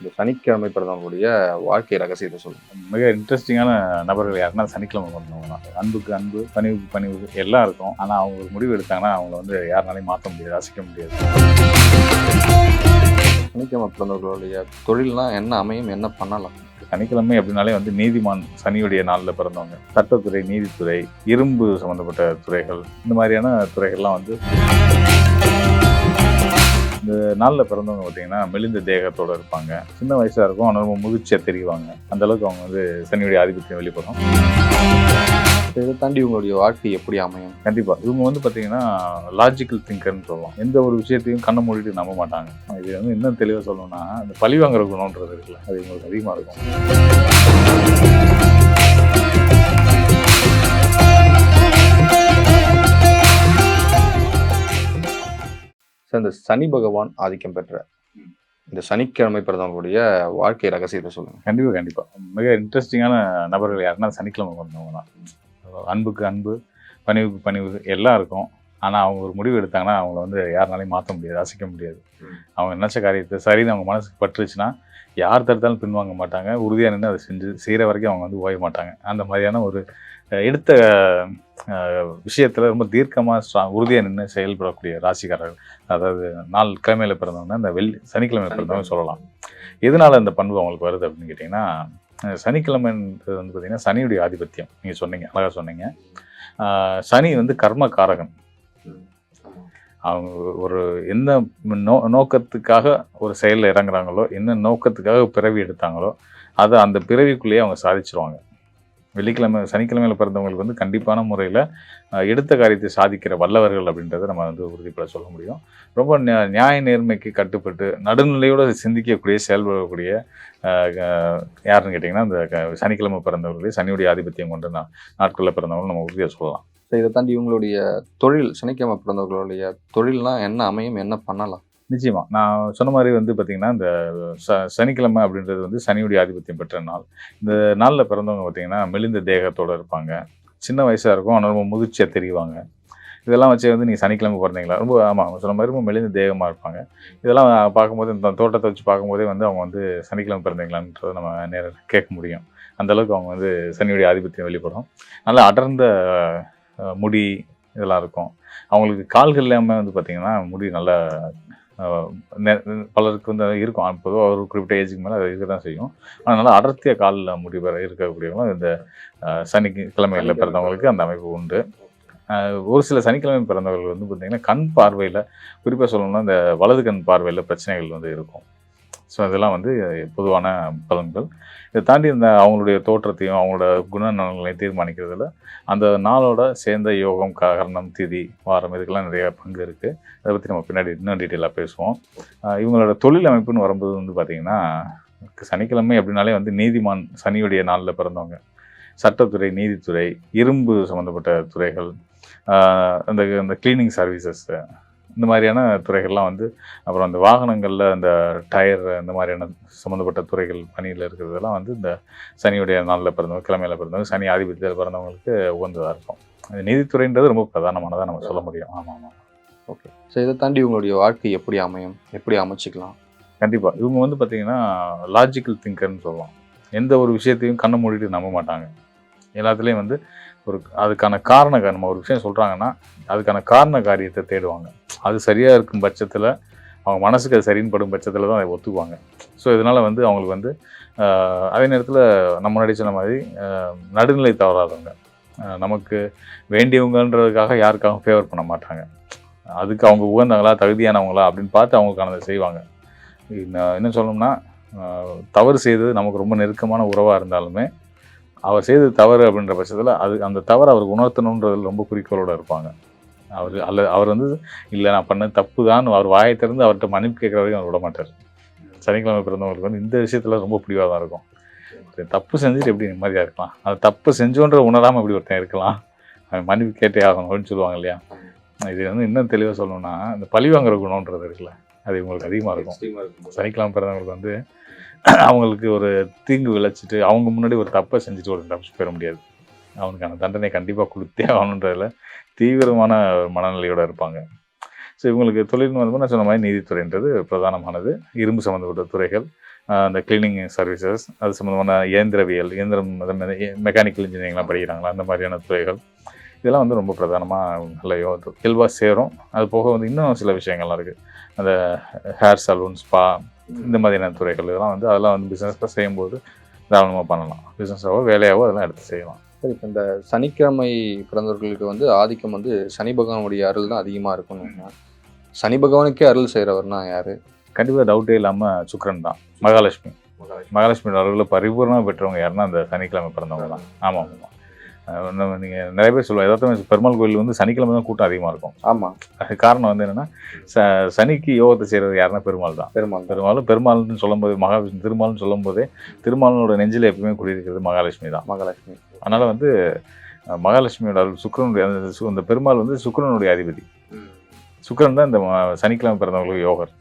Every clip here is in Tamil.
இந்த சனிக்கிழமை பிறந்தவங்களுடைய வாழ்க்கை ரகசியத்தை சொல்லுங்க. மிக இன்ட்ரெஸ்டிங்கான நபர்கள் யாருன்னா சனிக்கிழமை பிறந்தவங்க தான். அன்புக்கு அன்பு பணிவுக்கு பணிவு எல்லாம் இருக்கும். ஆனால் அவங்க ஒரு முடிவு எடுத்தாங்கன்னா அவங்கள வந்து யாருனாலையும் மாற்ற முடியாது அசைக்க முடியாது. சனிக்கிழமை பிறந்தவர்களுடைய தொழில்னா என்ன அமையும் என்ன பண்ணலாம்? சனிக்கிழமை அப்படின்னாலே வந்து நீதிமான் சனியுடைய நாளில் பிறந்தவங்க. சட்டத்துறை நீதித்துறை இரும்பு சம்மந்தப்பட்ட துறைகள் இந்த மாதிரியான துறைகள்லாம் வந்து நாளில் பிறந்தவங்க பார்த்தீங்கன்னா மெலிந்த தேகத்தோட இருப்பாங்க. சின்ன வயசாக இருக்கும் ஆனால் ரொம்ப முதிர்ச்சியாக தெரிவாங்க. அந்த அளவுக்கு அவங்க வந்து சனியுடைய ஆதிபத்தியம் வெளிப்படும். இதை தாண்டி உங்களுடைய வாழ்க்கை எப்படி அமையும்? கண்டிப்பாக இவங்க வந்து பார்த்தீங்கன்னா லாஜிக்கல் திங்கர்னு சொல்லலாம் எந்த ஒரு விஷயத்தையும் கண்ணை மூடிட்டு நம்ப மாட்டாங்க. இது வந்து இன்னும் தெளிவாக சொல்லணும்னா இந்த பழி வாங்குற குணம்ன்றது இருக்குல்ல அது இவங்களுக்கு அதிகமாக இருக்கும். சார் இந்த சனி பகவான் ஆதிக்கம் பெற்ற இந்த சனிக்கிழமை பிறந்தவங்களுடைய வாழ்க்கை ரகசியத்தை சொல்லுங்கள் கண்டிப்பாக கண்டிப்பாக மிக இன்ட்ரெஸ்டிங்கான நபர்கள் யாருன்னா சனிக்கிழமை பிறந்தவங்க தான் அன்புக்கு அன்பு பணிவுக்கு பணிவு எல்லாம் இருக்கும். ஆனால் அவங்க ஒரு முடிவு எடுத்தாங்கன்னா அவங்கள வந்து யாருனாலையும் மாற்ற முடியாது அசைக்க முடியாது. அவங்க நினச்ச காரியத்தை சரின்னு அவங்க மனசுக்கு பட்டுருச்சுன்னா யார் தடுத்தாலும் பின்வாங்க மாட்டாங்க. உறுதியாக நின்று அதை செஞ்சு செய்கிற வரைக்கும் அவங்க வந்து ஓய மாட்டாங்க. அந்த மாதிரியான ஒரு எடுத்த விஷயத்தில் ரொம்ப தீர்க்கமாக ஸ்ட்ராங் உறுதியாக நின்று செயல்படக்கூடிய ராசிக்காரர்கள். அதாவது நாலு கிழமையில பிறந்தவங்க இந்த வெள்ளி சனிக்கிழமை பிறந்தவங்க சொல்லலாம். எதனால இந்த பண்பு அவங்களுக்கு வருது அப்படின்னு கேட்டிங்கன்னா சனிக்கிழமைன்றது வந்து பார்த்திங்கன்னா சனியுடைய ஆதிபத்தியம். நீங்கள் சொன்னீங்க அழகாக சொன்னீங்க. சனி வந்து கர்ம காரகன் அவங்க ஒரு என்ன நோ நோக்கத்துக்காக ஒரு செயலில் இறங்குறாங்களோ என்ன நோக்கத்துக்காக பிறவி எடுத்தாங்களோ அதை அந்த பிறவிக்குள்ளேயே அவங்க சாதிச்சிருவாங்க. வெள்ளிக்கிழமை சனிக்கிழமையில் பிறந்தவங்களுக்கு வந்து கண்டிப்பான முறையில் எடுத்த காரியத்தை சாதிக்கிற வல்லவர்கள் அப்படின்றத நம்ம வந்து உறுதிப்பட சொல்ல முடியும். ரொம்ப நியா- நியாய நேர்மைக்கு கட்டுப்பட்டு நடுநிலையோடு சிந்திக்கக்கூடிய செயல்படக்கூடிய யாருன்னு கேட்டிங்கன்னா அந்த க- சனிக்கிழமை பிறந்தவர்களே சனியுடைய ஆதிபத்தியம் கொண்டு நா நாட்களில் பிறந்தவங்களும் நம்ம உறுதியாக சொல்லலாம். இதை தாண்டி இவங்களுடைய தொழில் சனிக்கிழமை பிறந்தவர்களுடைய தொழில்னா என்ன அமையும் என்ன பண்ணலாம்? நிச்சயமாக நான் சொன்ன மாதிரி வந்து பார்த்திங்கன்னா இந்த ச சனிக்கிழமை அப்படின்றது வந்து சனியுடைய ஆதிபத்தியம் பெற்ற நாள். இந்த நாளில் பிறந்தவங்க பார்த்தீங்கன்னா மெலிந்த தேகத்தோடு இருப்பாங்க. சின்ன வயசாக இருக்கும் ஆனால் ரொம்ப முதிர்ச்சியாக தெரிவாங்க. இதெல்லாம் வச்சு வந்து நீங்கள் சனிக்கிழமை பிறந்தீங்களா? ரொம்ப ஆமாம் சொன்ன மாதிரி ரொம்ப மெலிந்த தேகமாக இருப்பாங்க. இதெல்லாம் பார்க்கும்போது இந்த தோட்டத்தை வச்சு பார்க்கும்போதே வந்து அவங்க வந்து சனிக்கிழமை பிறந்தீங்களான்றதை நம்ம நேரில் கேட்க முடியும். அந்தளவுக்கு அவங்க வந்து சனியுடைய ஆதிபத்தியம் வெளிப்படும். நல்லா அடர்ந்த முடி இதெல்லாம் இருக்கும். அவங்களுக்கு கால்கள் எல்லாமே வந்து பார்த்திங்கன்னா முடி நல்லா நெ- பலருக்கு வந்து இருக்கும். பொதுவாக ஒரு குறிப்பிட்ட ஏஜுக்கு மேலே அது இருக்க தான் செய்யும். ஆனால் நல்லா அடர்த்திய காலில் முடி பெற இருக்கக்கூடியவங்களும் இந்த சனிக்கிழமைகளில் பிறந்தவங்களுக்கு அந்த அமைப்பு உண்டு. ஒரு சில சனிக்கிழமை பிறந்தவர்கள் வந்து பார்த்திங்கன்னா கண் பார்வையில் குறிப்பாக சொல்லணும்னா இந்த வலது கண் பார்வையில் பிரச்சனைகள் வந்து இருக்கும். ஸோ இதெல்லாம் வந்து பொதுவான பலன்கள். இதை தாண்டி இந்த அவங்களுடைய தோற்றத்தையும் அவங்களோட குணநலங்களையும் தீர்மானிக்கிறதுல அந்த நாளோட சேர்ந்த யோகம் காரணம் திதி வாரம் இதுக்கெல்லாம் நிறைய பங்கு இருக்குது அதை பற்றி நம்ம பின்னாடி இன்னும் டீட்டெயிலாக பேசுவோம். இவங்களோட தொழில் அமைப்புன்னு வரும்போது வந்து பார்த்திங்கன்னா சனிக்கிழமை அப்படின்னாலே வந்து நீதிமான் சனியுடைய நாளில் பிறந்தவங்க. சட்டத்துறை நீதித்துறை இரும்பு சம்மந்தப்பட்ட துறைகள் அந்த இந்த கிளீனிங் சர்வீசஸ் இந்த மாதிரியான துறைகள்லாம் வந்து அப்புறம் அந்த வாகனங்களில் அந்த டயர் இந்த மாதிரியான சம்மந்தப்பட்ட துறைகள் பணியில் இருக்கிறதெல்லாம் வந்து இந்த சனியுடைய நாளில் பிறந்தவங்க கிழமையில பிறந்தவங்க சனி ஆதிபத்தியத்தில் பிறந்தவங்களுக்கு உகந்ததாக இருக்கும். அது நீதித்துறைன்றது ரொம்ப பிரதானமானதாக நம்ம சொல்ல முடியும். ஆமாம் ஆமாம் ஓகே. ஸோ இதை தாண்டி உங்களுடைய வாழ்க்கை எப்படி அமையும்? எப்படி அமைச்சிக்கலாம்? கண்டிப்பாக இவங்க வந்து பார்த்தீங்கன்னா லாஜிக்கல் திங்கர்னு சொல்லலாம் எந்த ஒரு விஷயத்தையும் கண்ணை மூடிட்டு நம்ப மாட்டாங்க. எல்லாத்துலேயும் வந்து ஒரு அதுக்கான காரண நம்ம ஒரு விஷயம் சொல்கிறாங்கன்னா அதுக்கான காரண காரியத்தை தேடுவாங்க. அது சரியாக இருக்கும் பட்சத்தில் அவங்க மனசுக்கு அது சரின்னு படும் பட்சத்தில் தான் அதை ஒத்துக்குவாங்க. ஸோ இதனால் வந்து அவங்களுக்கு வந்து அதே நேரத்தில் நம்ம முன்னாடி சொன்ன மாதிரி நடுநிலை தவறாதவங்க. நமக்கு வேண்டியவங்கன்றதுக்காக யாருக்காகவும் ஃபேவர் பண்ண மாட்டாங்க. அதுக்கு அவங்க உகந்தவங்களா தகுதியானவங்களா அப்படின்னு பார்த்து அவங்களுக்கானதை செய்வாங்க. இன்னும் என்ன சொல்லணும்னா தவறு செய்தது நமக்கு ரொம்ப நெருக்கமான உறவாக இருந்தாலுமே அவர் செய்தது தவறு அப்படின்ற பட்சத்தில் அது அந்த தவறு அவருக்கு உணர்த்தணுன்றது ரொம்ப குறிக்கோளோடு இருப்பாங்க. அவர் அல்ல அவர் வந்து இல்லை நான் பண்ணது தப்பு தான் அவர் வாயை திறந்து அவர்கிட்ட மன்னிப்பு கேட்குற வரைக்கும் அவர் விட மாட்டார். சனிக்கிழமை பிறந்தவங்களுக்கு வந்து இந்த விஷயத்தில் ரொம்ப பிடிவாதம் இருக்கும். சரி, தப்பு செஞ்சுட்டு எப்படி நிம்மதியாக இருக்கலாம்? அது தப்பு செஞ்சோன்ற உணராமல் எப்படி ஒருத்தன் இருக்கலாம்? அவன் மன்னிப்பு கேட்டே ஆகணும் அப்படின்னு சொல்லுவாங்க இல்லையா? இது வந்து இன்னும் தெளிவாக சொல்லணும்னா இந்த பழி வாங்குற குணம்ன்றது இருக்குல்ல அது இவங்களுக்கு அதிகமாக இருக்கும். சனிக்கிழமை பிறந்தவங்களுக்கு வந்து அவங்களுக்கு ஒரு தீங்கு விளைச்சிட்டு அவங்க முன்னாடி ஒரு தப்பை செஞ்சுட்டு ஒரு தப்பு பெற முடியாது. அவனுக்கான தண்டனை கண்டிப்பாக கொடுத்தே ஆகணுன்றதுல தீவிரமான மனநிலையோட இருப்பாங்க. ஸோ இவங்களுக்கு தொழில்னு நான் சொன்ன மாதிரி நீதித்துறைன்றது பிரதானமானது. இரும்பு சம்மந்தப்பட்ட துறைகள் அந்த கிளீனிங் சர்வீசஸ் அது சம்மந்தமான இயந்திரவியல் இயந்திரம் மெக்கானிக்கல் இன்ஜினியரிங்லாம் படிக்கிறாங்களா அந்த மாதிரியான துறைகள். இதெல்லாம் வந்து ரொம்ப பிரதானமாக நல்ல இயல்பாக சேரும். அது போக வந்து இன்னும் சில விஷயங்கள்லாம் இருக்குது அந்த ஹேர் சலூன் ஸ்பா இந்த மாதிரியான துறைகள் இதெல்லாம் வந்து அதெல்லாம் வந்து பிஸ்னஸாக செய்யும்போது தாராளமாக பண்ணலாம். பிஸ்னஸாவோ வேலையாவோ அதெல்லாம் எடுத்து செய்யலாம். சரி இப்போ இந்த சனிக்கிழமை பிறந்தவர்களுக்கு வந்து ஆதிக்கம் வந்து சனி பகவானுடைய அருள் தான் அதிகமாக இருக்கணும் சனி பகவானுக்கே அருள் செய்கிறவர்னா யாரு? கண்டிப்பாக டவுட்டே இல்லாமல் சுக்ரன் தான். மகாலட்சுமி. மகாலட்சுமி. அளவில் பரிபூர்ணமாக பெற்றவங்க யாருன்னா அந்த சனிக்கிழமை பிறந்தவங்க தான். ஆமாம் ஆமாம் நீங்கள் நிறைய பேர் சொல்லுவாங்க. ஏதாவது பெருமாள் கோயில் வந்து சனிக்கிழமை தான் கூட்டம் அதிகமாக இருக்கும். ஆமாம் அது காரணம் வந்து என்னன்னா ச சனிக்கு யோகத்தை செய்கிறது யாருன்னா பெருமாள் தான். பெருமாள் தான். பெருமாளும் பெருமாள்னு சொல்லும்போது மகாவிஷ்ணு திருமால்னு சொல்லும்போதே திருமாலனோட நெஞ்சில் எப்பவுமே குடியிருக்கிறது மகாலட்சுமி தான். மகாலட்சுமி. அதனால வந்து மகாலட்சுமியோட சுக்கிரனுடைய அந்த பெருமாள் வந்து சுக்கிரனுடைய அதிபதி. சுக்கிரன் தான் இந்த சனிக்கிழமை பிறந்தவங்களுக்கு யோகர்.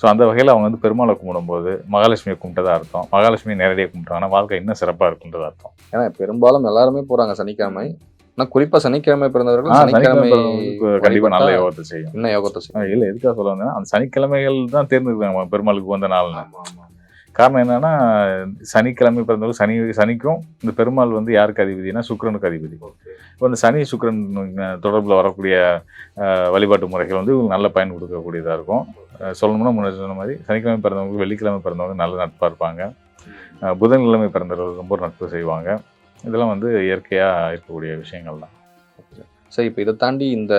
ஸோ அந்த வகையில் அவங்க வந்து பெருமாளை கும்பிடும்போது மகாலட்சுமியை கும்பிட்டதா அர்த்தம். மகாலட்சுமியை நேரடியாக கும்பிட்டாங்கன்னா வாழ்க்கை இன்னும் சிறப்பாக இருக்குன்றது அர்த்தம். ஏன்னா பெரும்பாலும் எல்லாருமே போறாங்க சனிக்கிழமை. ஆனால் குறிப்பா சனிக்கிழமை பிறந்தவர்கள் சனிக்கிழமை கண்டிப்பாக நல்ல யோகத்தை செய்யும். என்ன யோகத்தை செய்யும். இல்ல எதுக்காக சொல்ல வந்தேன்னா அந்த சனிக்கிழமைகள் தான் தேர்ந்தெடுக்கிறாங்க பெருமாளுக்கு வந்த நாள்னு. காரணம் என்னன்னா சனிக்கிழமை பிறந்தவங்க சனி சனிக்கும் இந்த பெருமாள் வந்து யாருக்கு அதிபதினா சுக்கிரனுக்கு அதிபதி. இப்போ இந்த சனி சுக்கிரன் தொடர்புல வரக்கூடிய வழிபாட்டு முறைகள் வந்து இவங்களுக்கு நல்ல பயன் கொடுக்கக்கூடியதாக இருக்கும். சொல்லணும்னா முன்னாடி சொன்ன மாதிரி சனிக்கிழமை பிறந்தவங்க வெள்ளிக்கிழமை பிறந்தவங்க நல்ல நட்பாக இருப்பாங்க. புதன்கிழமை பிறந்தவர்கள் ரொம்ப நட்பு செய்வாங்க. இதெல்லாம் வந்து இயற்கையாக இருக்கக்கூடிய விஷயங்கள் தான். சரி இப்போ இதை தாண்டி இந்த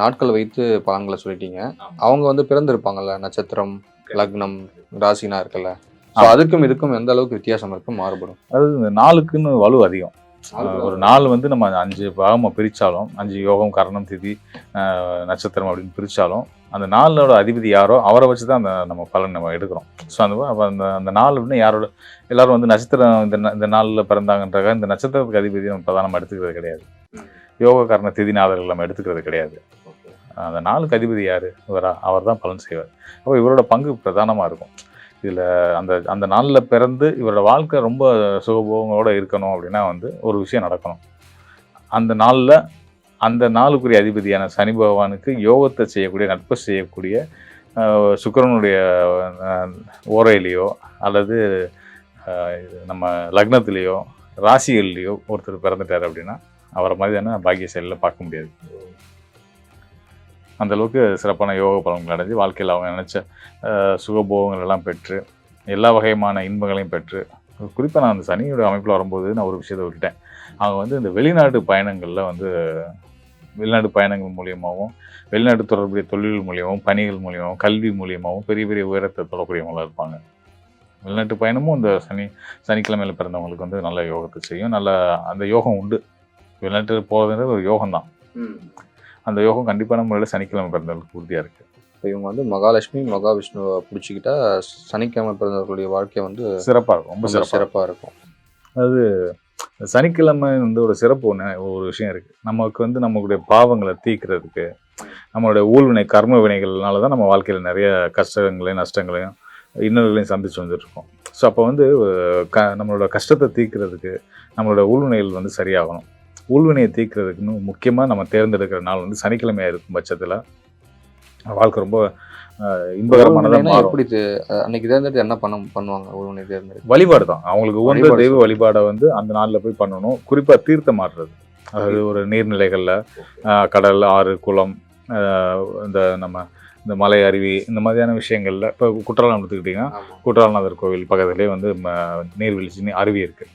நாட்கள் வைத்து பலன்களை சொல்லிட்டீங்க. அவங்க வந்து பிறந்திருப்பாங்கல்ல நட்சத்திரம் லக்னம் ராசினா இருக்குல்ல. அதுக்கும் இதுக்கும் எந்த அளவுக்கு வித்தியாசம் இருக்கும் மாறுபடும்? அதாவது இந்த நாளுக்குன்னு வலு அதிகம். ஒரு நாள் வந்து நம்ம அஞ்சு பாகமாக பிரித்தாலும் அஞ்சு யோகம் கரணம் திதி நட்சத்திரம் அப்படின்னு பிரித்தாலும் அந்த நாளோட அதிபதி யாரோ அவரை வச்சு தான் அந்த நம்ம பலன் நம்ம எடுக்கிறோம். ஸோ அந்த அப்ப அந்த அந்த நாள் வந்து யாரோட எல்லாரும் வந்து நட்சத்திரம் இந்த இந்த நாளில் பிறந்தாங்கன்றாக இந்த நட்சத்திரத்துக்கு அதிபதி நம்ம பிரதானமாக எடுத்துக்கிறது கிடையாது. யோக கரண திதிநாதர்கள் நம்ம எடுத்துக்கிறது கிடையாது. அந்த நாளுக்கு அதிபதி யார்? இவரா அவர் தான் பலன் செய்வார். அப்போ இவரோட பங்கு பிரதானமாக இருக்கும். இதில் அந்த அந்த நாளில் பிறந்து இவரோட வாழ்க்கை ரொம்ப சுகபோகங்களோடு இருக்கணும் அப்படின்னா வந்து ஒரு விஷயம் நடக்கணும். அந்த நாளில் அந்த நாளுக்குரிய அதிபதியான சனி பகவானுக்கு யோகத்தை செய்யக்கூடிய நட்பு செய்யக்கூடிய சுக்கரனுடைய ஓரையிலேயோ ஓரையிலையோ அல்லது நம்ம லக்னத்திலேயோ ராசிகள்லேயோ ஒருத்தர் பிறந்துட்டார் அப்படின்னா அவரை மாதிரியான பாக்கியசைலில் பார்க்க முடியாது. அந்த அளவுக்கு சிறப்பான யோக பலன்கள் அடைஞ்சு வாழ்க்கையில் அவங்க நினச்ச சுகபோகங்கள் எல்லாம் பெற்று எல்லா வகையான இன்பங்களையும் பெற்று குறிப்பாக நான் அந்த சனியோட அமைப்பில் வரும்போது நான் ஒரு விஷயத்தை விட்டுட்டேன் அவங்க வந்து இந்த வெளிநாட்டு பயணங்களில் வந்து வெளிநாட்டு பயணங்கள் மூலியமாகவும் வெளிநாட்டு தொடர்புடைய தொழில்கள் மூலியமாகவும் பணிகள் மூலியமாகவும் கல்வி மூலியமாகவும் பெரிய பெரிய உயரத்தை தொடக்கூடியவங்களாக இருப்பாங்க. வெளிநாட்டு பயணமும் இந்த சனி சனிக்கிழமையில் பிறந்தவங்களுக்கு வந்து நல்ல யோகத்தை செய்யும். நல்ல அந்த யோகம் உண்டு. வெளிநாட்டு போகிறதுன்றது ஒரு யோகம் தான் அந்த யோகம் கண்டிப்பான முறையில் சனிக்கிழமை பிறந்தவங்களுக்கு உறுதியாக இருக்குது இப்போ இவங்க வந்து மகாலட்சுமி மகாவிஷ்ணுவை பிடிச்சிக்கிட்டா சனிக்கிழமை பிறந்தவர்களுடைய வாழ்க்கை வந்து சிறப்பாக இருக்கும். ரொம்ப சிறப்பாக இருக்கும். இந்த சனிக்கிழமை வந்து ஒரு சிறப்பு ஒன்று ஒரு விஷயம் இருக்குது நமக்கு வந்து நம்மளுடைய பாவங்களை தீர்க்கிறதுக்கு நம்மளுடைய ஊழ்வினை கர்ம வினைகள்னால தான் நம்ம வாழ்க்கையில் நிறைய கஷ்டங்களையும் நஷ்டங்களையும் இன்னல்களையும் சந்திச்சு வந்துட்டுருக்கோம். ஸோ அப்போ வந்து க நம்மளோட கஷ்டத்தை தீர்க்கிறதுக்கு நம்மளோட ஊழ்வினைகள் வந்து சரியாகணும். ஊழ்வினையை தீர்க்கிறதுக்குன்னு முக்கியமாக நம்ம தேர்ந்தெடுக்கிற நாள் வந்து சனிக்கிழமையாக இருக்கும் பட்சத்தில். வாழ்க்கை ரொம்ப இன்பகரமானதாக எப்படி அன்னைக்கு தேர்ந்தெடுத்து என்ன பண்ண பண்ணுவாங்க உள்வினை தேர்ந்தெடுத்து வழிபாடு தான். அவங்களுக்கு உகந்த தெய்வ வழிபாடை வந்து அந்த நாளில் போய் பண்ணணும். குறிப்பாக தீர்த்தம் ஆடுறது அதாவது ஒரு நீர்நிலைகளில் கடல் ஆறு குளம் இந்த நம்ம இந்த மலை அருவி இந்த மாதிரியான விஷயங்களில் இப்போ குற்றாலம் எடுத்துக்கிட்டிங்கன்னா குற்றாலநாதர் கோவில் பக்கத்துலேயே வந்து நீர்வீழ்ச்சி அருவி இருக்குது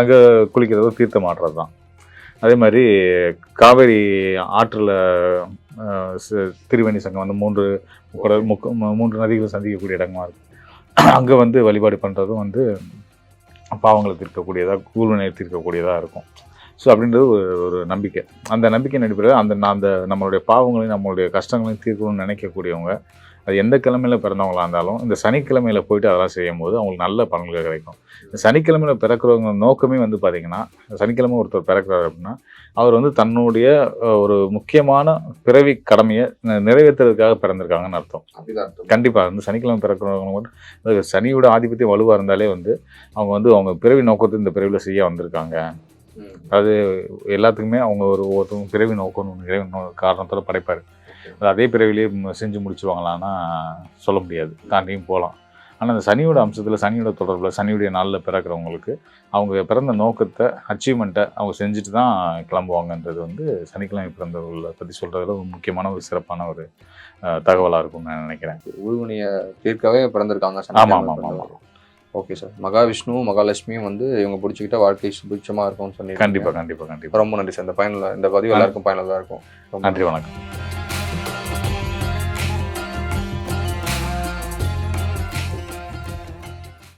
அங்கே குளிக்கிறது தீர்த்தம் ஆடுறது தான். அதே மாதிரி காவேரி ஆற்றில் திருவேணி சங்கம் வந்து மூன்று குடல் முக்கு மூன்று நதிகளை சந்திக்கக்கூடிய இடமா இருக்குது அங்கே வந்து வழிபாடு பண்ணுறதும் வந்து பாவங்களை தீர்க்கக்கூடியதாக கூழ்வினை தீர்க்கக்கூடியதாக இருக்கும். ஸோ அப்படின்றது ஒரு ஒரு நம்பிக்கை. அந்த நம்பிக்கையின் அடிப்படையில் அந்த அந்த நம்மளுடைய பாவங்களையும் நம்மளுடைய கஷ்டங்களையும் தீர்க்கணும்னு நினைக்கக்கூடியவங்க அது எந்த கிழமையில பிறந்தவங்களா இருந்தாலும் இந்த சனிக்கிழமையில போயிட்டு அதெல்லாம் செய்யும் போது அவங்களுக்கு நல்ல பலன்கள் கிடைக்கும். இந்த சனிக்கிழமையில பிறக்கிறவங்க நோக்கமே வந்து பார்த்தீங்கன்னா சனிக்கிழமை ஒருத்தர் பிறக்கிறார் அப்படின்னா அவர் வந்து தன்னுடைய ஒரு முக்கியமான பிறவி கடமையை நிறைவேற்றுறதுக்காக பிறந்திருக்காங்கன்னு அர்த்தம். கண்டிப்பாக வந்து சனிக்கிழமை பிறக்கிறவங்க மட்டும் சனியோட ஆதிபத்தியம் வலுவாக இருந்தாலே வந்து அவங்க வந்து அவங்க பிறவி நோக்கத்தை இந்த பிறவியில் செய்ய வந்திருக்காங்க. அது எல்லாத்துக்குமே அவங்க ஒரு ஒவ்வொருத்தவங்க பிறவி நோக்கம் இறைவன் காரணத்தோட படைப்பார். அது ம- செஞ்சு முடிச்சுவாங்களான்னா சொல்ல முடியாது. தாண்டியும் போகலாம். ஆனால் அந்த சனியோட அம்சத்தில் சனியோட தொடர்பில் சனியுடைய நாளில் பிறக்கிறவங்களுக்கு அவங்க பிறந்த நோக்கத்தை அச்சீவ்மெண்ட்டை அவங்க செஞ்சுட்டு தான் கிளம்புவாங்கன்றது வந்து சனிக்கிழமை பிறந்தவர்களை பற்றி சொல்கிறதுல ஒரு முக்கியமான ஒரு சிறப்பான ஒரு தகவலாக இருக்கும்னு நான் நினைக்கிறேன். ஊழ்வினைய தீர்க்கவே பிறந்திருக்காங்க ஆமா, ஆமா, ஆமா. ஓகே சார் மகாவிஷ்ணு மகாலட்சுமியும் வந்து இவங்க பிடிச்சிக்கிட்ட வாழ்க்கை சுபிட்சமா இருக்கும்னு சொல்லி கண்டிப்பாக கண்டிப்பாக கண்டிப்பாக ரொம்ப நன்றி சார் இந்த பயனுள்ள இந்த பதிவு எல்லாருக்கும் பயனுள்ளதா இருக்கும். நன்றி வணக்கம்.